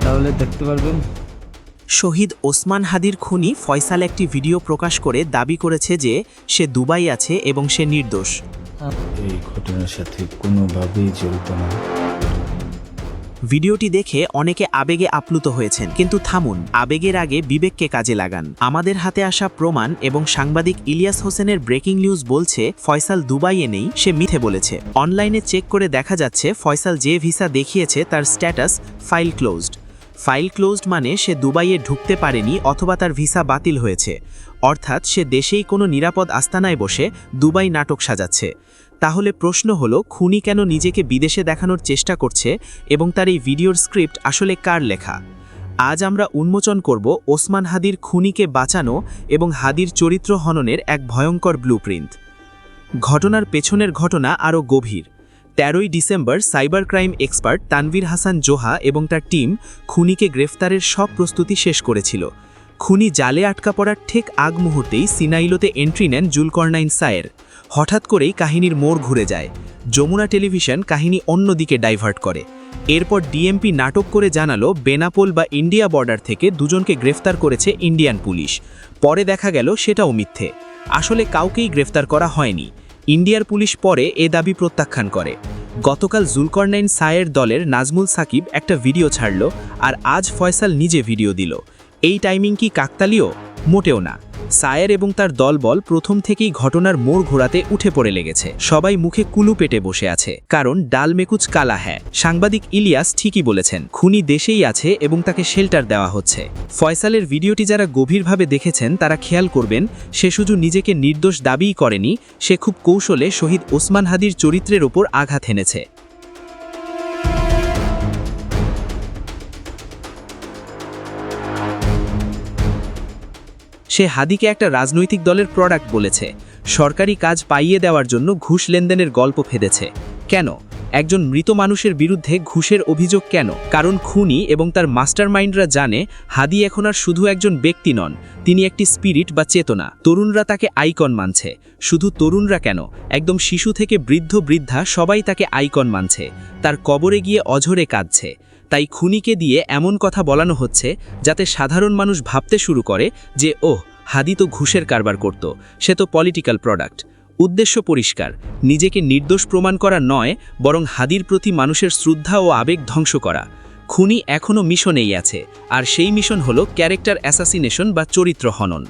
তাহলে দেখতে পারবেন। শহীদ ওসমান হাদির খুনি ফয়সাল একটি ভিডিও প্রকাশ করে দাবি করেছে যে সে দুবাই আছে এবং সে নির্দোষ। এই ঘটনার সাথে কোনোভাবেই জড়িত না ভিডিওটি দেখে অনেকে আবেগে আপ্লুত হয়েছেন। কিন্তু থামুন, আবেগের আগে বিবেককে কাজে লাগান। আমাদের হাতে আসা প্রমাণ এবং সাংবাদিক ইলিয়াস হোসেনের ব্রেকিং নিউজ বলছে, ফয়সাল দুবাইয়ে নেই, সে মিথে বলেছে। অনলাইনে চেক করে দেখা যাচ্ছে, ফয়সাল যে ভিসা দেখিয়েছে তার status file closed. File closed মানে সে দুবাইয়ে ঢুকতে পারেনি অথবা তার ভিসা বাতিল হয়েছে। অর্থাৎ সে দেশেই কোনো নিরাপদ আস্তানায় বসে দুবাই নাটক সাজাচ্ছে। তাহলে প্রশ্ন হলো, খুনি কেন নিজেকে বিদেশে দেখানোর চেষ্টা করছে এবং তার এই ভিডিওর স্ক্রিপ্ট আসলে কার লেখা? আজ আমরা উন্মোচন করব ওসমান হাদির খুনিকে বাঁচানো এবং হাদির চরিত্র হননের এক ভয়ঙ্কর ব্লুপ্রিন্ট ঘটনার পেছনের ঘটনা আরও গভীর। তেরোই December cyber crime expert Tanvir Hasan Zoha এবং তার টিম খুনিকে গ্রেফতারের সব প্রস্তুতি শেষ করেছিল। খুনি জালে আটকা পড়ার ঠিক আগ মুহূর্তেই সিনাইলোতে এন্ট্রি নেন জুলকর্নাইন সায়ের। হঠাৎ করেই কাহিনীর মোড় ঘুরে যায়। যমুনা টেলিভিশন কাহিনী অন্যদিকে ডাইভার্ট করে। এরপর ডিএমপি নাটক করে জানালো, বেনাপোল বা ইন্ডিয়া বর্ডার থেকে দুজনকে গ্রেফতার করেছে ইন্ডিয়ান পুলিশ। পরে দেখা গেল সেটাও মিথ্যে। আসলে কাউকেই গ্রেফতার করা হয়নি। ইন্ডিয়ার পুলিশ পরে এ দাবি প্রত্যাখ্যান করে। গতকাল জুলকর্নাইন সায়ের দলের নাজমুল সাকিব একটা ভিডিও ছাড়ল আর আজ ফয়সাল নিজে ভিডিও দিল। এই টাইমিং কি কাকতালীয়? মোটেও না। সায়ের এবং তার দলবল প্রথম থেকেই ঘটনার মোড় ঘোরাতে উঠে পড়ে লেগেছে। সবাই মুখে কুলু পেটে বসে আছে। কারণ ডাল মেকুচ কালা হ্যাঁ সাংবাদিক ইলিয়াস ঠিকই বলেছেন, খুনি দেশেই আছে এবং তাকে শেল্টার দেওয়া হচ্ছে। ফয়সালের ভিডিওটি যারা গভীরভাবে দেখেছেন, তারা খেয়াল করবেন, সে শুধু নিজেকে নির্দোষ দাবিই করেনি, সে খুব কৌশলে শহীদ ওসমান হাদির চরিত্রের ওপর আঘাত এনেছে। সে হাদিকে একটা রাজনৈতিক দলের প্রোডাক্ট বলেছে। সরকারি কাজ পাইয়ে দেওয়ার জন্য ঘুষ লেনদেনের গল্প ফেদেছে। কেন? একজন মৃত মানুষের বিরুদ্ধে ঘুষের অভিযোগ কেন? কারণ খুনি এবং তার মাস্টারমাইন্ডরা জানে হাদি এখন আর শুধু একজন ব্যক্তি নন, তিনি একটি স্পিরিট বা চেতনা। তরুণরা তাকে আইকন মানছে। শুধু তরুণরা কেন? একদম শিশু থেকে বৃদ্ধ বৃদ্ধা সবাই তাকে আইকন মানছে। তার কবরে গিয়ে অঝরে কাঁদছে। তাই খুনিকে দিয়ে এমন কথা বলানো হচ্ছে যাতে সাধারণ মানুষ ভাবতে শুরু করে যে, ওহ হাদি তো ঘুষের কারবার করত, সে তো পলিটিক্যাল প্রোডাক্ট উদ্দেশ্য পরিষ্কার, নিজেকে নির্দোষ প্রমাণ করা নয়, বরং হাদির প্রতি মানুষের শ্রদ্ধা ও আবেগ ধ্বংস করা। খুনি এখনও মিশনেই আছে, আর সেই মিশন হলো ক্যারেক্টার অ্যাসাসিনেশন বা চরিত্র হনন।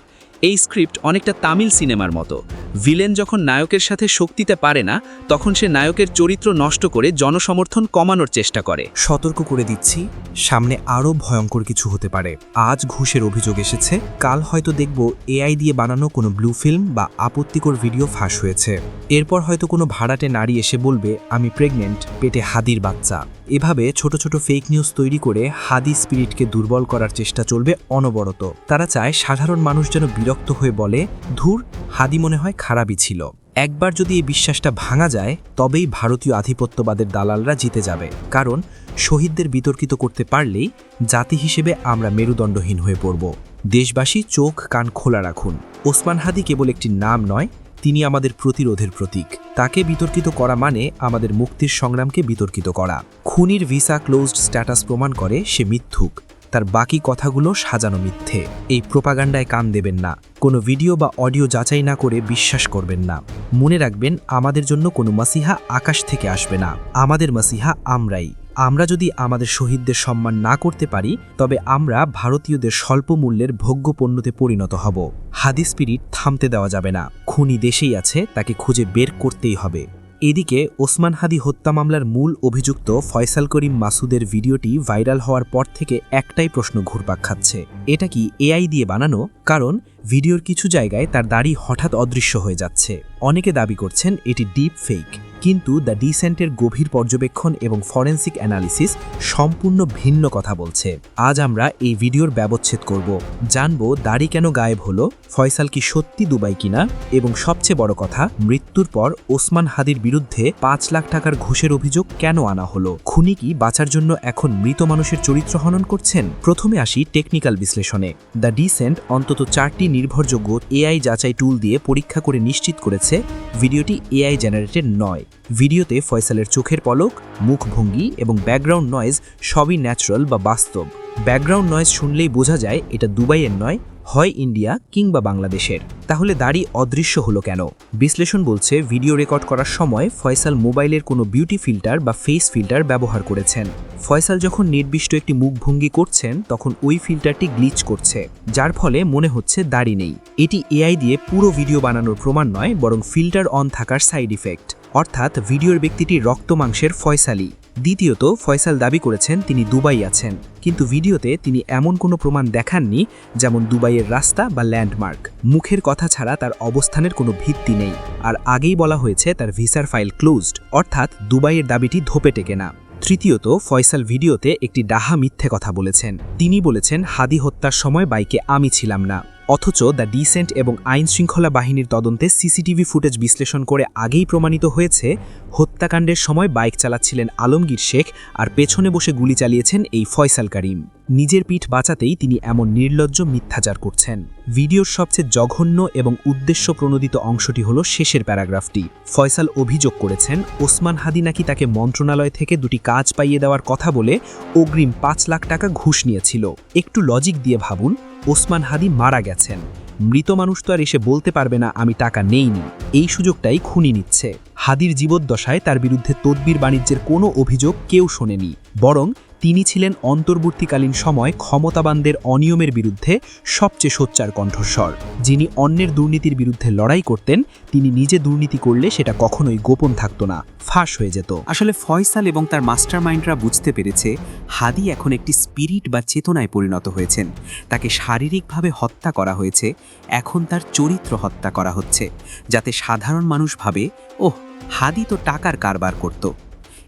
এই স্ক্রিপ্ট অনেকটা তামিল সিনেমার মতো। ভিলেন যখন নায়কের সাথে শক্তিতে পারে না, তখন সে নায়কের চরিত্র নষ্ট করে জনসমর্থন কমানোর চেষ্টা করে। সতর্ক করে দিচ্ছি, সামনে আরও ভয়ঙ্কর কিছু হতে পারে। আজ ঘুষের অভিযোগ এসেছে, কাল হয়তো দেখব এআই দিয়ে বানানো কোনো ব্লু ফিল্ম বা আপত্তিকর ভিডিও ফাঁস হয়েছে। এরপর হয়তো কোনো ভাড়াটে নারী এসে বলবে, আমি প্রেগনেন্ট, পেটে হাদির বাচ্চা। এভাবে ছোট ছোট ফেক নিউজ তৈরি করে হাদি স্পিরিটকে দুর্বল করার চেষ্টা চলবে অনবরত। তারা চায় সাধারণ মানুষ যেন বিরক্ত হয়ে বলে, ধুর, হাদি মনে হয় খারাপই ছিল। একবার যদি এই বিশ্বাসটা ভাঙা যায়, তবেই ভারতীয় আধিপত্যবাদের দালালরা জিতে যাবে। কারণ, শহীদদের বিতর্কিত করতে পারলেই জাতি হিসেবে আমরা মেরুদণ্ডহীন হয়ে পড়ব। দেশবাসী চোখ কান খোলা রাখুন। ওসমান হাদি কেবল একটি নাম নয় তিনি আমাদের প্রতিরোধের প্রতীক। তাকে বিতর্কিত করা মানে আমাদের মুক্তির সংগ্রামকে বিতর্কিত করা। খুনির ভিসা ক্লোজড স্ট্যাটাস প্রমাণ করে সে মিথ্যুক। তার বাকি কথাগুলো সাজানো মিথ্যে। এই প্রোপাগান্ডায় কান দেবেন না। কোনো ভিডিও বা অডিও যাচাই না করে বিশ্বাস করবেন না। মনে রাখবেন, আমাদের জন্য কোনো মাসিহা আকাশ থেকে আসবে না। আমাদের মাসিহা আমরাই। আমরা যদি আমাদের শহীদদের সম্মান না করতে পারি, তবে আমরা ভারতীয়দের স্বল্প মূল্যের ভোগ্য পণ্যতে পরিণত হব। হাদিস পিরিট থামতে দেওয়া যাবে না। খুনি দেশেই আছে, তাকে খুঁজে বের করতেই হবে। এদিকে ওসমান হাদি হত্যা মামলার মূল অভিযুক্ত ফয়সাল করিম মাসুদের ভিডিওটি ভাইরাল হওয়ার পর থেকে একটাই প্রশ্ন ঘুরপাক খাচ্ছে। এটা কি এআই দিয়ে বানানো? কারণ ভিডিওর কিছু জায়গায় তার দাড়ি হঠাৎ অদৃশ্য হয়ে যাচ্ছে। অনেকে দাবি করছেন এটি ডিপ ফেক। কিন্তু দ্য ডিসেন্টের গভীর পর্যবেক্ষণ এবং ফরেন্সিক অ্যানালিসিস সম্পূর্ণ ভিন্ন কথা বলছে। আজ আমরা এই ভিডিওর ব্যবচ্ছেদ করব। জানব দাড়ি কেন গায়েব হলো, ফয়সাল কি সত্যি দুবাই কিনা, এবং সবচেয়ে বড় কথা, মৃত্যুর পর ওসমান হাদির বিরুদ্ধে পাঁচ লাখ টাকার ঘুষের অভিযোগ কেন আনা হলো? খুনি কি বাঁচার জন্য এখন মৃত মানুষের চরিত্র হনন করছেন? প্রথমে আসি টেকনিক্যাল বিশ্লেষণে। দ্য ডিসেন্ট অন্তত চারটি নির্ভরযোগ্য এআই যাচাই টুল দিয়ে পরীক্ষা করে নিশ্চিত করেছে, ভিডিওটি এআই জেনারেটেড নয়। ভিডিওতে ফয়সালের চোখের পলক, মুখভঙ্গি এবং ব্যাকগ্রাউন্ড নয়েজ সবই ন্যাচারাল বা বাস্তব। ব্যাকগ্রাউন্ড নয়েজ শুনলেই বোঝা যায় এটা দুবাইয়ের নয় হয় ইন্ডিয়া কিংবা বাংলাদেশের। তাহলে দাড়ি অদৃশ্য হলো কেন? বিশ্লেষণ বলছে, ভিডিও রেকর্ড করার সময় ফয়সাল মোবাইলের কোনো বিউটি ফিল্টার বা ফেস ফিল্টার ব্যবহার করেছেন। ফয়সাল যখন নির্দিষ্ট একটি মুখভঙ্গি করছেন, তখন ওই ফিল্টারটি গ্লিচ করছে, যার ফলে মনে হচ্ছে দাড়ি নেই। এটি এআই দিয়ে পুরো ভিডিও বানানোর প্রমাণ নয়, বরং ফিল্টার অন থাকার সাইড ইফেক্ট। অর্থাৎ ভিডিওর ব্যক্তিটি রক্ত মাংসের ফয়সালি। দ্বিতীয়ত, ফয়সাল দাবি করেছেন তিনি দুবাই আছেন, কিন্তু ভিডিওতে তিনি এমন কোনো প্রমাণ দেখাননি যেমন দুবাইয়ের রাস্তা বা ল্যান্ডমার্ক। মুখের কথা ছাড়া তার অবস্থানের কোনো ভিত্তি নেই, আর আগেই বলা হয়েছে তার ভিসার ফাইল ক্লোজড, অর্থাৎ দুবাইয়ের দাবিটি ধোপে টেকে না। তৃতীয়ত, ফয়সাল ভিডিওতে একটি ডাহা মিথ্যে কথা বলেছেন। তিনি বলেছেন, হাদি হত্যার সময় বাইকে আমি ছিলাম না। অথচ দ্য ডিসেন্ট এবং আইন শৃঙ্খলা বাহিনীর তদন্তে সিসিটিভি ফুটেজ বিশ্লেষণ করে আগেই প্রমাণিত হয়েছে, হত্যাকাণ্ডের সময় বাইক চালাচ্ছিলেন আলমগীর শেখ আর পেছনে বসে গুলি চালিয়েছেন এই ফয়সাল করিম। নিজের পিঠ বাঁচাতেই তিনি এমন নির্লজ্জ মিথ্যাচার করছেন। ভিডিওর সবচেয়ে জঘন্য এবং উদ্দেশ্য প্রণোদিত অংশটি হল শেষের প্যারাগ্রাফটি। ফয়সাল অভিযোগ করেছেন, ওসমান হাদি নাকি তাকে মন্ত্রণালয় থেকে দুটি কাজ পাইয়ে দেওয়ার কথা বলে অগ্রিম পাঁচ লাখ টাকা ঘুষ নিয়েছিল। একটু লজিক দিয়ে ভাবুন ওসমান হাদি মারা গেছেন। মৃত মানুষ তো আর এসে বলতে পারবে না, আমি টাকা নেইনি। এই সুযোগটাই খুনি নিচ্ছে। হাদির জীবদ্দশায় তার বিরুদ্ধে তদবির বাণিজ্যের কোনো অভিযোগ কেউ শোনেনি, বরং তিনি ছিলেন অন্তর্বর্তীকালীন সময় ক্ষমতাবানদের অনিয়মের বিরুদ্ধে সবচেয়ে সোচ্চার কণ্ঠস্বর। যিনি অন্যের দুর্নীতির বিরুদ্ধে লড়াই করতেন, তিনি নিজে দুর্নীতি করলে সেটা কখনোই গোপন থাকতো না, ফাঁস হয়ে যেত। আসলে ফয়সাল এবং তার মাস্টারমাইন্ডরা বুঝতে পেরেছে, হাদি এখন একটি স্পিরিট বা চেতনায় পরিণত হয়েছেন। তাকে শারীরিকভাবে হত্যা করা হয়েছে, এখন তার চরিত্র হত্যা করা হচ্ছে, যাতে সাধারণ মানুষ ভাবে, ওহ, হাদি তো টাকার কারবার করত।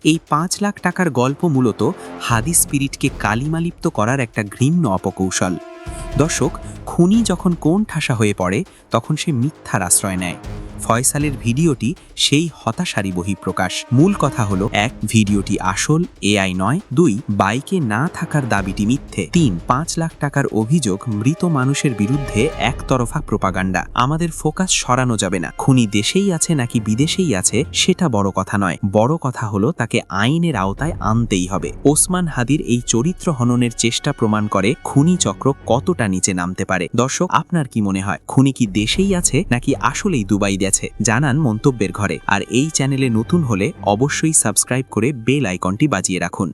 এই পাঁচ লাখ টাকার গল্প মূলত হাদি স্পিরিটকে কালিমালিপ্ত করার একটা ঘৃণ্য অপকৌশল। দর্শক, খুনি যখন কোন ঠাসা হয়ে পড়ে, তখন সে মিথ্যার আশ্রয় নেয়। ফয়সালের ভিডিওটি সেই হতাশারই বহিঃপ্রকাশ। মূল কথা হলো, এক, ভিডিওটি আসল, এআই নয়, দুই, বাইকে না থাকার দাবিটি মিথ্যে, তিন, পাঁচ লাখ টাকার অভিযোগ মৃত মানুষের বিরুদ্ধে একতরফা প্রপাগান্ডা। আমাদের ফোকাস সরানো যাবে না। খুনি দেশেই আছে নাকি বিদেশেই আছে, সেটা বড় কথা নয়। বড় কথা হলো, তাকে আইনের আওতায় আনতেই হবে। ওসমান হাদির এই চরিত্র হননের চেষ্টা প্রমাণ করে খুনি চক্র কতটা নিচে নামতে পারে। দর্শক, আপনার কি মনে হয়, খুনি কি দেশেই আছে নাকি আসলেই দুবাই গেছে, জানান মন্তব্যের ঘরে। আর এই চ্যানেলে নতুন হলে অবশ্যই সাবস্ক্রাইব করে বেল আইকনটি বাজিয়ে রাখুন।